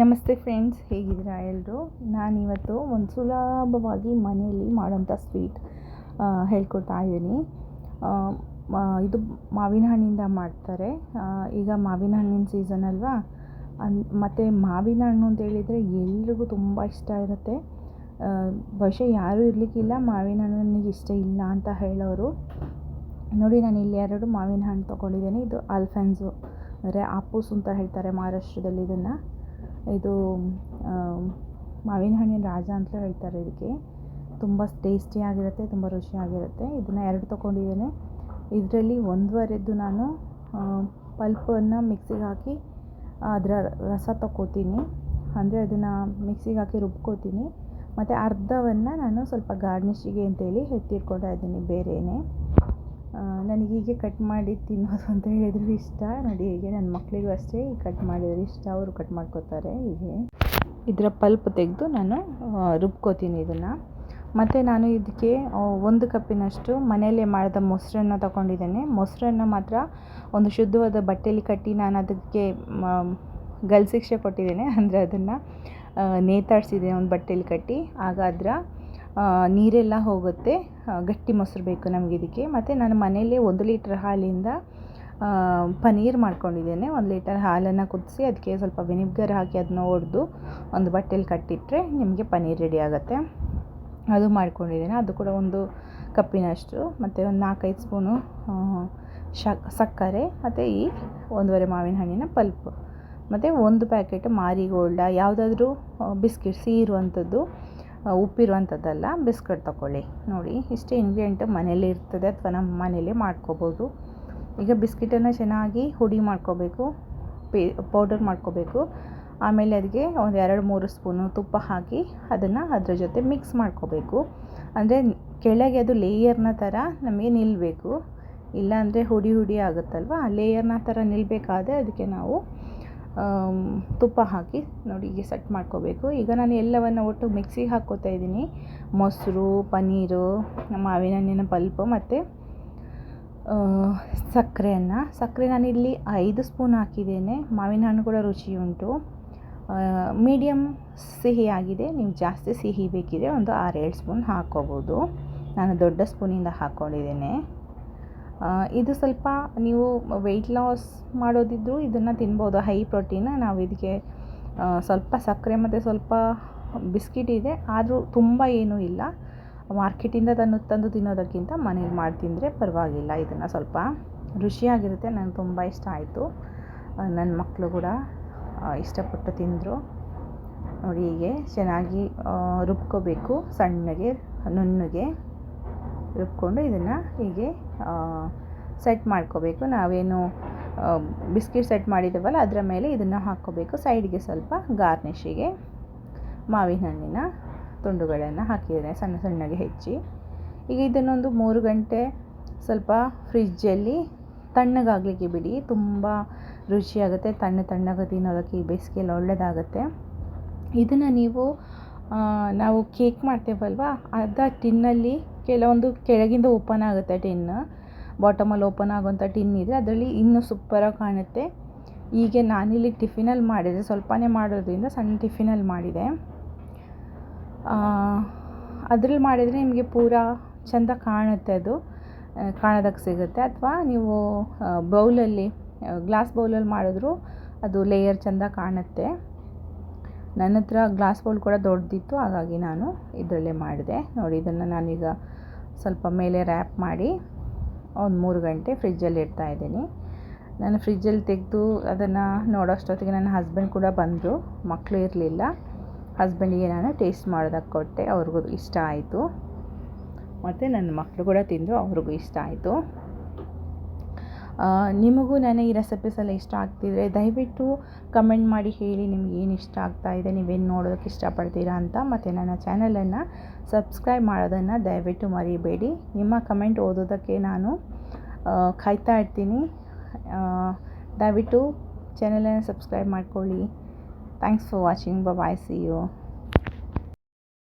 ನಮಸ್ತೆ ಫ್ರೆಂಡ್ಸ್, ಹೇಗಿದ್ದೀರಾ ಎಲ್ಲರೂ ನಾನಿವತ್ತು ಒಂದು ಸುಲಭವಾಗಿ ಮನೆಯಲ್ಲಿ ಮಾಡೋಂಥ ಸ್ವೀಟ್ ಹೇಳ್ಕೊಡ್ತಾ ಇದ್ದೀನಿ. ಇದು ಮಾವಿನ ಹಣ್ಣಿಂದ ಮಾಡ್ತಾರೆ. ಈಗ ಮಾವಿನ ಹಣ್ಣಿನ ಸೀಸನ್ ಅಲ್ವಾ? ಅನ್, ಮತ್ತು ಮಾವಿನ ಹಣ್ಣು ಅಂತ ಹೇಳಿದರೆ ಎಲ್ರಿಗೂ ತುಂಬ ಇಷ್ಟ ಇರುತ್ತೆ. ಬಹುಶಃ ಯಾರೂ ಇರಲಿಕ್ಕಿಲ್ಲ, ಮಾವಿನ ಹಣ್ಣು ನನಗೆ ಇಷ್ಟ ಇಲ್ಲ ಅಂತ ಹೇಳೋರು. ನೋಡಿ, ನಾನು ಇಲ್ಲಿ ಎರಡು ಮಾವಿನ ಹಣ್ಣು ತೊಗೊಂಡಿದ್ದೇನೆ. ಇದು ಅಲ್ಫೆನ್ಸು, ಅಂದರೆ ಆಪೂಸ್ ಅಂತ ಹೇಳ್ತಾರೆ ಮಹಾರಾಷ್ಟ್ರದಲ್ಲಿ ಇದನ್ನು. ಇದು ಮಾವಿನ ಹಣ್ಣಿನ ರಾಜ ಅಂತ ಹೇಳ್ತಾರೆ ಇದಕ್ಕೆ. ತುಂಬ ಟೇಸ್ಟಿಯಾಗಿರುತ್ತೆ ತುಂಬ ರುಚಿಯಾಗಿರುತ್ತೆ ಇದನ್ನು ಎರಡು ತೊಗೊಂಡಿದ್ದೇನೆ. ಇದರಲ್ಲಿ ಒಂದುವರೆದ್ದು ನಾನು ಪಲ್ಪನ್ನು ಮಿಕ್ಸಿಗೆ ಹಾಕಿ ಅದರ ರಸ ತಗೋತೀನಿ ಅಂದರೆ ಅದನ್ನು ಮಿಕ್ಸಿಗೆ ಹಾಕಿ ರುಬ್ಕೋತೀನಿ. ಮತ್ತು ಅರ್ಧವನ್ನು ನಾನು ಸ್ವಲ್ಪ ಗಾರ್ನಿಷಿಗೆ ಅಂತೇಳಿ ಎತ್ತಿಟ್ಕೊಳ್ತಾ ಇದ್ದೀನಿ ಬೇರೆಯೇ ನನಗೆ ಹೀಗೆ ಕಟ್ ಮಾಡಿ ತಿನ್ನೋದು ಅಂತ ಹೇಳಿದ್ರು ಇಷ್ಟ. ನೋಡಿ ಹೀಗೆ ನನ್ನ ಮಕ್ಕಳಿಗೂ ಅಷ್ಟೇ ಈ ಕಟ್ ಮಾಡಿದರೆ ಇಷ್ಟ. ಅವರು ಕಟ್ ಮಾಡ್ಕೋತಾರೆ ಹೀಗೆ. ಇದರ ಪಲ್ಪ್ ತೆಗೆದು ನಾನು ರುಬ್ಕೋತೀನಿ ಇದನ್ನು. ಮತ್ತು ನಾನು ಇದಕ್ಕೆ ಒಂದು ಕಪ್ಪಿನಷ್ಟು ಮನೆಯಲ್ಲೇ ಮಾಡಿದ ಮೊಸರನ್ನ ತಗೊಂಡಿದ್ದೇನೆ. ಮೊಸರನ್ನ ಮಾತ್ರ ಒಂದು ಶುದ್ಧವಾದ ಬಟ್ಟೆಯಲ್ಲಿ ಕಟ್ಟಿ ನಾನು ಅದಕ್ಕೆ ಗಲ್ ಶಿಕ್ಷೆ ಕೊಟ್ಟಿದ್ದೇನೆ. ಅಂದರೆ ಅದನ್ನು ನೇತಾಡಿಸಿದ್ದೇನೆ ಒಂದು ಬಟ್ಟೆಯಲ್ಲಿ ಕಟ್ಟಿ. ಆಗ ಅದರ ನೀರೆಲ್ಲ ಹೋಗುತ್ತೆ. ಗಟ್ಟಿ ಮೊಸರು ಬೇಕು ನಮಗೆ ಇದಕ್ಕೆ. ಮತ್ತು ನಾನು ಮನೆಯಲ್ಲೇ ಒಂದು ಲೀಟ್ರ್ ಹಾಲಿಂದ ಪನೀರ್ ಮಾಡ್ಕೊಂಡಿದ್ದೇನೆ. ಒಂದು ಲೀಟರ್ ಹಾಲನ್ನು ಕುದಿಸಿ ಅದಕ್ಕೆ ಸ್ವಲ್ಪ ವಿನಿಗರ್ ಹಾಕಿ ಅದನ್ನ ಒಡೆದು ಒಂದು ಬಟ್ಟೆಲಿ ಕಟ್ಟಿಟ್ಟರೆ ನಿಮಗೆ ಪನೀರ್ ರೆಡಿ ಆಗುತ್ತೆ. ಅದು ಮಾಡ್ಕೊಂಡಿದ್ದೇನೆ. ಅದು ಕೂಡ ಒಂದು ಕಪ್ಪಿನಷ್ಟು. ಮತ್ತು ಒಂದು ನಾಲ್ಕೈದು ಸ್ಪೂನು ಸಕ್ಕರೆ, ಮತ್ತು ಈ ಒಂದೂವರೆ ಮಾವಿನ ಹಣ್ಣಿನ ಪಲ್ಪ್. ಮತ್ತು ಒಂದು ಪ್ಯಾಕೆಟ್ ಮಾರಿಗೋಲ್ಡ, ಯಾವುದಾದ್ರೂ ಬಿಸ್ಕಿಟ್ಸ್ ಇರುವಂಥದ್ದು ಉಪ್ಪಿರುವಂಥದ್ದಲ್ಲ, ಬಿಸ್ಕಟ್ ತಗೊಳ್ಳಿ ನೋಡಿ, ಇಷ್ಟೇ ಇಂಗ್ರೀಡಿಯೆಂಟ್ ಮನೇಲಿ ಇರ್ತದೆ ಅಥವಾ ನಮ್ಮ ಮನೇಲಿ ಮಾಡ್ಕೋಬೋದು. ಈಗ ಬಿಸ್ಕಿಟನ್ನು ಚೆನ್ನಾಗಿ ಹುಡಿ ಮಾಡ್ಕೋಬೇಕು, ಪೇ ಪೌಡರ್ ಮಾಡ್ಕೋಬೇಕು. ಆಮೇಲೆ ಅದಕ್ಕೆ ಒಂದು ಎರಡು ಮೂರು ಸ್ಪೂನು ತುಪ್ಪ ಹಾಕಿ ಅದನ್ನು ಅದರ ಜೊತೆ ಮಿಕ್ಸ್ ಮಾಡ್ಕೋಬೇಕು. ಅಂದರೆ ಕೆಳಗೆ ಅದು ಲೇಯರ್ನ ಥರ ನಮಗೆ ನಿಲ್ಲಬೇಕು ಇಲ್ಲಾಂದರೆ ಹುಡಿ ಹುಡಿ ಆಗುತ್ತಲ್ವ? ಲೇಯರ್ನ ಥರ ನಿಲ್ಲಬೇಕಾದ್ರೆ ಅದಕ್ಕೆ ನಾವು ತುಪ್ಪ ಹಾಕಿ ನೋಡಿ ಹೀಗೆ ಸೆಟ್ ಮಾಡ್ಕೋಬೇಕು. ಈಗ ನಾನು ಎಲ್ಲವನ್ನು ಒಟ್ಟು ಮಿಕ್ಸಿಗೆ ಹಾಕ್ಕೋತಾ ಇದ್ದೀನಿ. ಮೊಸರು, ಪನ್ನೀರು, ಮಾವಿನ ಹಣ್ಣಿನ ಪಲ್ಪು ಮತ್ತು ಸಕ್ಕರೆಯನ್ನು ಸಕ್ಕರೆ ನಾನಿಲ್ಲಿ ಐದು ಸ್ಪೂನ್ ಹಾಕಿದ್ದೇನೆ. ಮಾವಿನ ಹಣ್ಣು ಕೂಡ ರುಚಿ ಉಂಟು. ಮೀಡಿಯಮ್ ಆಗಿದೆ. ನೀವು ಜಾಸ್ತಿ ಸಿಹಿ ಬೇಕಿದ್ರೆ ಒಂದು ಆರೇಳು ಸ್ಪೂನ್ ಹಾಕ್ಕೋಬೋದು. ನಾನು ದೊಡ್ಡ ಸ್ಪೂನಿಂದ ಹಾಕ್ಕೊಂಡಿದ್ದೇನೆ ಇದು ಸ್ವಲ್ಪ ನೀವು ವೆಯ್ಟ್ ಲಾಸ್ ಮಾಡೋದಿದ್ದರೂ ಇದನ್ನು ತಿನ್ಬೋದು. ಹೈ ಪ್ರೋಟೀನ್ ನಾವು ಇದಕ್ಕೆ ಸ್ವಲ್ಪ ಸಕ್ಕರೆ ಮತ್ತು ಸ್ವಲ್ಪ ಬಿಸ್ಕಿಟ್ ಇದೆ. ಆದರೂ ತುಂಬ ಏನೂ ಇಲ್ಲ. ಮಾರ್ಕೆಟಿಂದ ತಂದು ತಂದು ತಿನ್ನೋದಕ್ಕಿಂತ ಮನೇಲಿ ಮಾಡಿ ತಿಂದರೆ ಪರವಾಗಿಲ್ಲ. ಇದನ್ನು ಸ್ವಲ್ಪ ರುಚಿಯಾಗಿರುತ್ತೆ. ನನಗೆ ತುಂಬ ಇಷ್ಟ ಆಯಿತು. ನನ್ನ ಮಕ್ಕಳು ಕೂಡ ಇಷ್ಟಪಟ್ಟು ತಿಂದರು. ನೋಡಿ ಹೀಗೆ ಚೆನ್ನಾಗಿ ರುಬ್ಕೋಬೇಕು. ಸಣ್ಣಗೆ, ನುಣ್ಣಗೆ. ರುಬ್ಕೊಂಡು ಇದನ್ನು ಹೀಗೆ ಸೆಟ್ ಮಾಡ್ಕೋಬೇಕು. ನಾವೇನು ಬಿಸ್ಕಿಟ್ ಸೆಟ್ ಮಾಡಿದ್ದೇವಲ್ಲ ಅದರ ಮೇಲೆ ಇದನ್ನು ಹಾಕ್ಕೋಬೇಕು. ಸೈಡ್ಗೆ ಸ್ವಲ್ಪ ಗಾರ್ನಿಷಿಗೆ ಮಾವಿನ ಹಣ್ಣಿನ ತುಂಡುಗಳನ್ನು ಹಾಕಿದ್ದೇನೆ ಸಣ್ಣ ಸಣ್ಣಗೆ ಹೆಚ್ಚಿ. ಈಗ ಇದನ್ನೊಂದು ಮೂರು ಗಂಟೆ ಸ್ವಲ್ಪ ಫ್ರಿಜ್ಜಲ್ಲಿ ತಣ್ಣಗಾಗಲಿಕ್ಕೆ ಬಿಡಿ. ತುಂಬ ರುಚಿಯಾಗುತ್ತೆ, ತಣ್ಣ ತಣ್ಣಗೆ ತಿನ್ನೋದಕ್ಕೆ ಈ ಬೇಸಿಗೆಯಲ್ಲಿ ಒಳ್ಳೆಯದಾಗುತ್ತೆ ಇದನ್ನು ನೀವು ನಾವು ಕೇಕ್ ಮಾಡ್ತೇವಲ್ವ, ಅದ ಟಿನ್ನಲ್ಲಿ ಕೆಲವೊಂದು ಕೆಳಗಿಂದ ಓಪನ್ ಆಗುತ್ತೆ ಟಿನ್. ಬಾಟಮಲ್ಲಿ ಓಪನ್ ಆಗುವಂಥ ಟಿನ್ ಇದೆ ಅದರಲ್ಲಿ ಇನ್ನೂ ಸೂಪರಾಗಿ ಕಾಣುತ್ತೆ. ಹೀಗೆ ನಾನಿಲ್ಲಿ ಟಿಫಿನಲ್ಲಿ ಮಾಡಿದೆ. ಸ್ವಲ್ಪನೇ ಮಾಡೋದ್ರಿಂದ ಸಣ್ಣ ಟಿಫಿನಲ್ಲಿ ಮಾಡಿದೆ. ಅದ್ರಲ್ಲಿ ಮಾಡಿದರೆ ನಿಮಗೆ ಪೂರ ಚೆಂದ ಕಾಣುತ್ತೆ ಅದು. ಕಾಣೋದಕ್ಕೆ ಸಿಗುತ್ತೆ. ಅಥವಾ ನೀವು ಬೌಲಲ್ಲಿ ಗ್ಲಾಸ್ ಬೌಲಲ್ಲಿ ಮಾಡಿದ್ರು ಅದು ಲೇಯರ್ ಚೆಂದ ಕಾಣುತ್ತೆ. ನನ್ನ ಹತ್ರ ಗ್ಲಾಸ್ ಬೌಲ್ ಕೂಡ ದೊಡ್ಡದಿತ್ತು, ಹಾಗಾಗಿ ನಾನು ಇದರಲ್ಲೇ ಮಾಡಿದೆ. ನೋಡಿ, ಇದನ್ನು ನಾನೀಗ ಸ್ವಲ್ಪ ಮೇಲೆ ರ್ಯಾಪ್ ಮಾಡಿ ಒಂದು ಮೂರು ಗಂಟೆ ಫ್ರಿಜ್ಜಲ್ಲಿ ಇಡ್ತಾ ಇದ್ದೀನಿ. ನಾನು ಫ್ರಿಜ್ಜಲ್ಲಿ ತೆಗೆದು ಅದನ್ನು ನೋಡೋಷ್ಟೊತ್ತಿಗೆ ನನ್ನ ಹಸ್ಬೆಂಡ್ ಕೂಡ ಬಂದರು. ಮಕ್ಕಳು ಇರಲಿಲ್ಲ. ಹಸ್ಬೆಂಡಿಗೆ ನಾನು ಟೇಸ್ಟ್ ಮಾಡೋದಕ್ಕೆ ಕೊಟ್ಟೆ. ಅವ್ರಿಗೂ ಇಷ್ಟ ಆಯಿತು. ಮತ್ತು ನನ್ನ ಮಕ್ಕಳು ಕೂಡ ತಿಂದರು, ಅವ್ರಿಗೂ ಇಷ್ಟ ಆಯಿತು. ನಿಮಗೂ ನನ್ನ ಈ ರೆಸಿಪೀಸ್ ಎಲ್ಲ ಇಷ್ಟ ಆಗ್ತಿದ್ರೆ ದಯವಿಟ್ಟು ಕಮೆಂಟ್ ಮಾಡಿ ಹೇಳಿ ನಿಮ್ಗೆ ಏನು ಇಷ್ಟ ಆಗ್ತಾ ಇದೆ, ನೀವೇನು ನೋಡೋದಕ್ಕೆ ಇಷ್ಟಪಡ್ತೀರಾ ಅಂತ. ಮತ್ತು ನನ್ನ ಚಾನಲನ್ನು ಸಬ್ಸ್ಕ್ರೈಬ್ ಮಾಡೋದನ್ನು ದಯವಿಟ್ಟು ಮರಿಬೇಡಿ. ನಿಮ್ಮ ಕಮೆಂಟ್ ಓದೋದಕ್ಕೆ ನಾನು ಕಾಯ್ತಾ ಇರ್ತೀನಿ. ದಯವಿಟ್ಟು ಚಾನಲನ್ನು ಸಬ್ಸ್ಕ್ರೈಬ್ ಮಾಡ್ಕೊಳ್ಳಿ. Thanks for watching bye see you